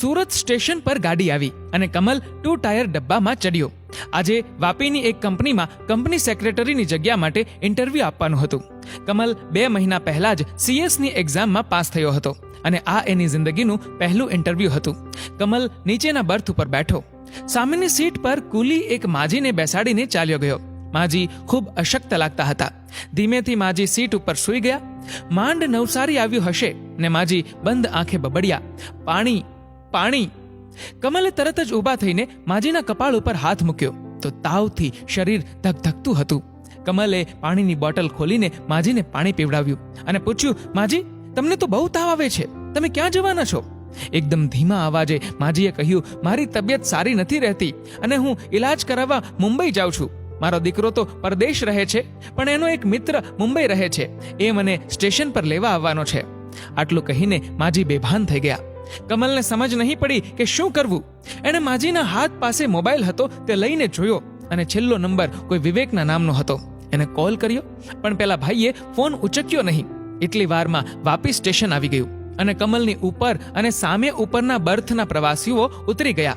Surat station પર ગાડી આવી અને કમલ ટુ ટાયર ડબ્બામાં ચડ્યો. આજે વાપીની એક કંપનીમાં કંપની સેક્રેટરીની જગ્યા માટે ઇન્ટરવ્યૂ આપવાનું હતું. કમલ બે મહિના પહેલા જ સીએસની એક્ઝામમાં પાસ થયો હતો અને આ એની જિંદગીનું પહેલું ઇન્ટરવ્યૂ હતું. કમલ નીચેના બર્થ ઉપર બેઠો. સામેની સીટ પર કુલી એક માજીને બેસાડીને ચાલ્યો ગયો. માજી ખૂબ અશક્ત લાગતા હતા. ધીમેથી માજી સીટ ઉપર સૂઈ ગયા. માંડ નવસારી આવ્યું હશે ને માજી બંધ આંખે બબડ્યા. પાણી પાણી. કમલે તરત જ ઊભા થઈને માજીના કપાળ ઉપર હાથ મૂક્યો. તો તાવથી શરીર ધકધકતું હતું. કમલે પાણીની બોટલ ખોલીને માજીને પાણી પીવડાવ્યું અને પૂછ્યું, માજી, તમને તો બહુ તાવ આવે છે. તમે ક્યાં જવાના છો? એકદમ ધીમા અવાજે માજીએ કહ્યું, મારી તબિયત સારી નથી રહેતી અને હું ઈલાજ કરાવવા મુંબઈ જાઉં છું. મારો દીકરો તો પરદેશ રહે છે, પણ એનો એક મિત્ર મુંબઈ રહે છે. એ મને સ્ટેશન પર લેવા આવવાનો છે. આટલું કહીને માજી બેભાન થઈ ગયા. કમલને સમજ નહીં પડી કે શું કરવું. એણે માજીના હાથ પાસે મોબાઈલ હતો તે લઈને જોયો અને છેલ્લો નંબર કોઈ વિવેકના નામનો હતો. એને કોલ કર્યો, પણ પેલા ભાઈએ ફોન ઉચક્યો નહીં. એટલી વારમાં વાપી સ્ટેશન આવી ગયું અને કમલની ઉપર અને સામે ઉપરના બર્થના પ્રવાસીઓ ઉતરી ગયા.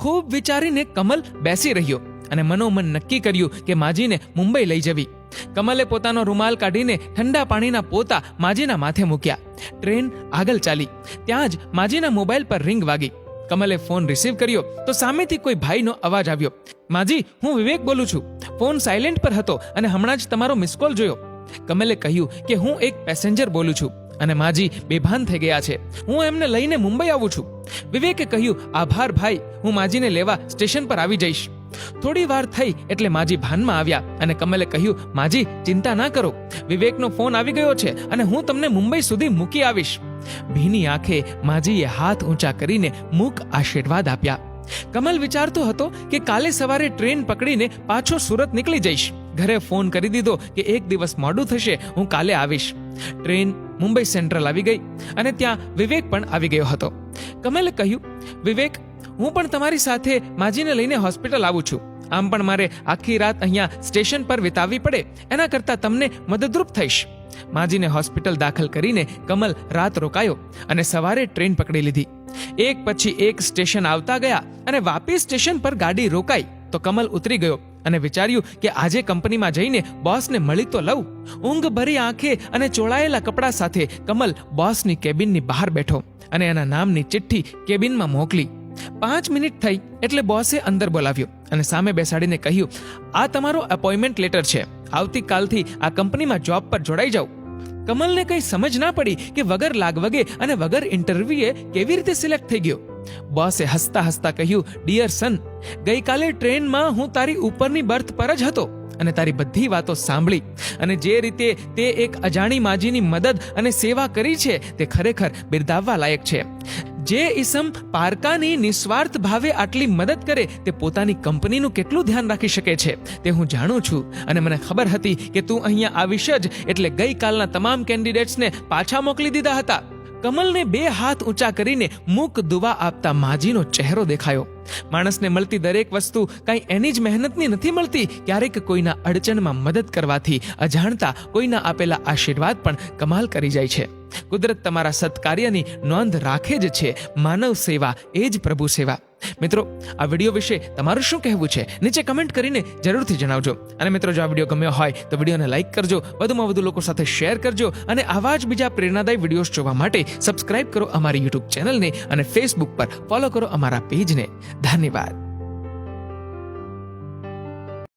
ખૂબ વિચારીને કમલ બેસી રહ્યો અને મનોમન નક્કી કર્યું કે માજીને મુંબઈ લઈ જવી. કમલે પોતાનો રૂમાલ કાઢીને ઠંડા પાણીના પોતા માજીના માથે મૂક્યા. ટ્રેન આગળ ચાલી. ત્યાં જ માજીના મોબાઈલ પર રિંગ વાગી. કમલે ફોન રિસીવ કર્યો તો સામેથી કોઈ ભાઈનો અવાજ આવ્યો. માજી, હું વિવેક બોલું છું. ફોન સાયલેન્ટ પર હતો અને હમણાં જ તમારો મિસ કોલ જોયો. કમલે કહ્યું કે હું એક પેસેન્જર બોલું છું અને માજી બેભાન થઈ ગયા છે. હું એમને લઈને મુંબઈ આવું છું. વિવેકે કહ્યું, આભાર ભાઈ. હું માજીને લેવા સ્ટેશન પર આવી જઈશ. થોડી વાર થઈ એટલે માજી ભાનમાં આવ્યા અને કમલે કહ્યું, માજી, ચિંતા ના કરો. વિવેકનો ફોન આવી ગયો છે અને હું તમને મુંબઈ સુધી મૂકી આવીશ. ભીની આંખે માજીએ હાથ ઊંચા કરીને મૂક આશીર્વાદ આપ્યા. કમલ વિચારતો હતો કે કાલે સવારે ટ્રેન પકડીને પાછો સુરત નીકળી જઈશ. ઘરે ફોન કરી દીધો કે એક દિવસ મોડું થશે, હું કાલે આવીશ. ટ્રેન મુંબઈ સેન્ટ્રલ આવી ગઈ અને ત્યાં વિવેક પણ આવી ગયો હતો. કમલે કહ્યું, વિવેક હું પણ તમારી સાથે માજીને લઈને હોસ્પિટલ આવું છું. આમ પણ મારે આખી રાત અહીંયા સ્ટેશન પર વિતાવવી પડે, એના કરતાં તમને મદદરૂપ થઈશ. માજીને હોસ્પિટલ દાખલ કરીને કમલ રાત રોકાયો અને સવારે ટ્રેન પકડી લીધી. એક પછી એક સ્ટેશન આવતા ગયા અને વાપી સ્ટેશન પર ગાડી રોકાઈ તો કમલ ઉતરી ગયો અને વિચાર્યું કે આજે કંપનીમાં જઈને બોસને મળી તો લઉં. ઊંઘ ભરી આંખે અને ચોળાયેલા કપડા સાથે કમલ બોસની કેબિનની બહાર બેઠો અને એના નામની ચિઠ્ઠી કેબિનમાં મોકલી. પાંચ મિનિટ થઈ એટલે બોસે અંદર બોલાવ્યો અને સામે બેસાડીને કહ્યું, આ તમારો અપોઇન્ટમેન્ટ લેટર છે. આવતીકાલથી આ કંપનીમાં જોબ પર જોડાઈ જાઓ. કમલને કંઈ સમજ ના પડી કે વગર લાગવગે અને વગર ઇન્ટરવ્યુએ કેવી રીતે સિલેક્ટ થઈ ગયો. બોસે હસતા હસતા કહ્યું ડિયર સન ગઈકાલે ટ્રેનમાં હું તારી ઉપરની બર્થ પર જ હતો અને તારી બધી વાતો સાંભળી અને જે રીતે તે એક અજાણી માજીની મદદ અને સેવા કરી છે તે ખરેખર બિરદાવવા લાયક છે. જે ઈસમ પારકાની નિસ્વાર્થ ભાવે આટલી મદદ કરે તે પોતાની કંપનીનું કેટલું ધ્યાન રાખી શકે છે? તે હું જાણું છું અને મને ખબર હતી કે તું અહીંયા આવીશ જ એટલે ગઈકાલના તમામ કેન્ડિડેટ્સને પાછા મોકલી દીધા હતા. કમલને બે હાથ ઊંચા કરીને મૂક દુવા આપતા માજીનો ચહેરો દેખાયો. માણસને મળતી દરેક વસ્તુ કાંઈ એની જ મહેનતની નથી મળતી. ક્યારેક કોઈના અડચણમાં મદદ કરવાથી અજાણતા કોઈના આપેલા આશીર્વાદ પણ કમાલ કરી જાય છે. કુદરત તમારા સત્કાર્યની નોંધ રાખે જ છે. માનવ સેવા એ જ પ્રભુ સેવા. મિત્રો, આ વીડિયો વિશે તમારું શું કહેવું છે, નીચે કમેન્ટ કરીને જરૂરથી જણાવજો. અને મિત્રો, જો આ વીડિયો ગમ્યો હોય, તો વિડીયોને લાઈક કરજો, વધુમાં વધુ લોકો સાથે શેર કરજો, અને આવા જ બીજા પ્રેરણાદાયી વિડીયોઝ જોવા માટે સબસ્ક્રાઇબ કરો અમારી યુટ્યુબ ચેનલને અને ફેસબુક પર ફોલો કરો અમારા પેજને ધન્યવાદ.